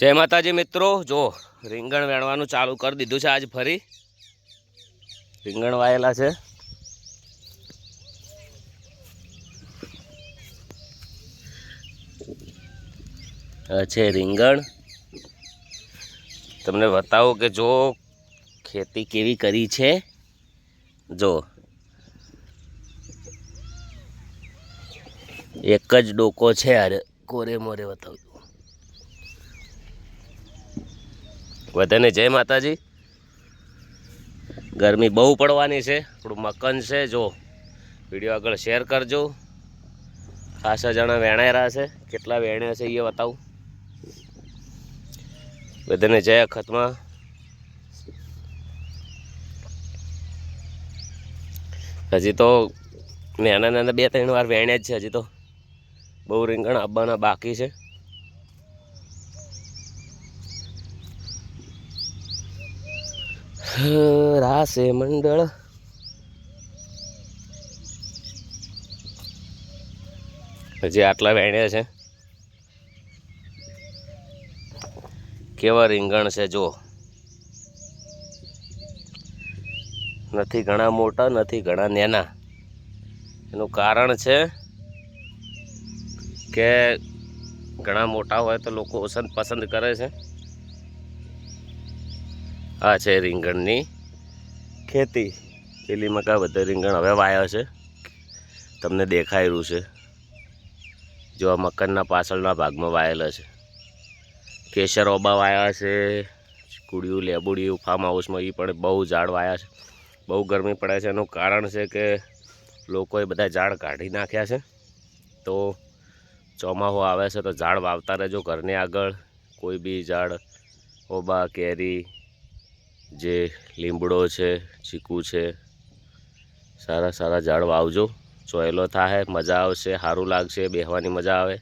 જય માતાજી મિત્રો. જો, રીંગણ વેણવાનું ચાલુ કરી દીધું છે આજ ફરી. રીંગણ વાયેલા છે. છે રીંગણ. તમને બતાવો કે જો ખેતી કેવી કરી છે. જો, એક જ ડોકો છે અરે કોરે મોરે બતાવું. બધાને જય માતાજી. ગરમી બહુ પડવાની છે, થોડું મકન છે. જો, વીડિયો આગળ શેર કરજો. ખાસા જણા વેણાયરા છે. કેટલા વેણ્યા છે એ બતાવું. બધાને જય અખતમાં હજી તો નાના નાના બે ત્રણ વાર વેણ્યા જ છે, હજી તો બહુ રીંગણ આવવાના બાકી છે. રાસે મંડળ. હજી આટલા વેણ્યા છે. કેવા રીંગણ છે જો. નથી ઘણા મોટા, નથી ઘણા નેના. એનું કારણ છે કે ઘણા મોટા હોય તો લોકો પસંદ કરે છે. આ છે રીંગણની ખેતી. પેલી મકા બધા રીંગણ હવે વાયો છે. તમને દેખાઈ રહ્યું છે. જો આ મકાનના પાછળના ભાગમાં વાયેલા છે. કેસર ઓબા વાયા છે. કુડિયું લેબુડિયું ફાર્મ હાઉસમાં એ પણ બહુ ઝાડ વાયા છે. બહુ ગરમી પડે છે. એનું કારણ છે કે લોકોએ બધા ઝાડ કાઢી નાખ્યા છે. તો ચોમાહો આવે છે તો ઝાડ વાવતા રહેજો ઘરની આગળ. કોઈ બી ઝાડ, ઓબા, કેરી જે લીમડો છે, ચીકુ છે, સારા સારા ઝાડ વાવજો ચોયલો થાય મજા આવશે સારું લાગશે બેસવાની મજા આવે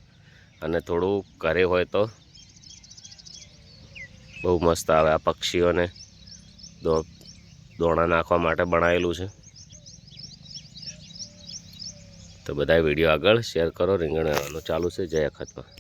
અને થોડું ઘરે હોય તો બહુ મસ્ત આવે આ પક્ષીઓને. દો, દોણા નાખવા માટે બનાવેલું છે. તો બધા વીડિયો આગળ શેર કરો, રીંગણ ચાલુ છે. જય અખતમાં